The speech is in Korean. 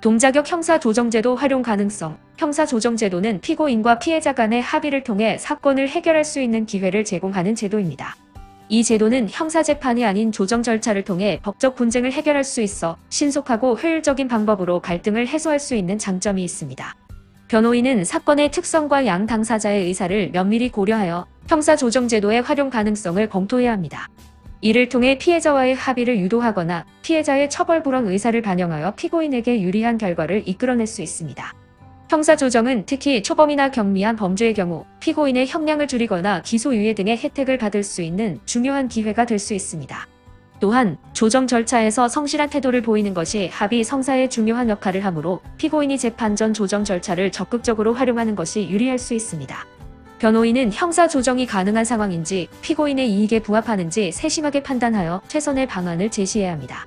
동자격 형사조정제도 활용 가능성. 형사조정제도는 피고인과 피해자 간의 합의를 통해 사건을 해결할 수 있는 기회를 제공하는 제도입니다. 이 제도는 형사재판이 아닌 조정 절차를 통해 법적 분쟁을 해결할 수 있어 신속하고 효율적인 방법으로 갈등을 해소할 수 있는 장점이 있습니다. 변호인은 사건의 특성과 양 당사자의 의사를 면밀히 고려하여 형사조정제도의 활용 가능성을 검토해야 합니다. 이를 통해 피해자와의 합의를 유도하거나 피해자의 처벌 불허 의사를 반영하여 피고인에게 유리한 결과를 이끌어낼 수 있습니다. 형사조정은 특히 초범이나 경미한 범죄의 경우 피고인의 형량을 줄이거나 기소유예 등의 혜택을 받을 수 있는 중요한 기회가 될 수 있습니다. 또한 조정 절차에서 성실한 태도를 보이는 것이 합의 성사에 중요한 역할을 하므로 피고인이 재판 전 조정 절차를 적극적으로 활용하는 것이 유리할 수 있습니다. 변호인은 형사 조정이 가능한 상황인지 피고인의 이익에 부합하는지 세심하게 판단하여 최선의 방안을 제시해야 합니다.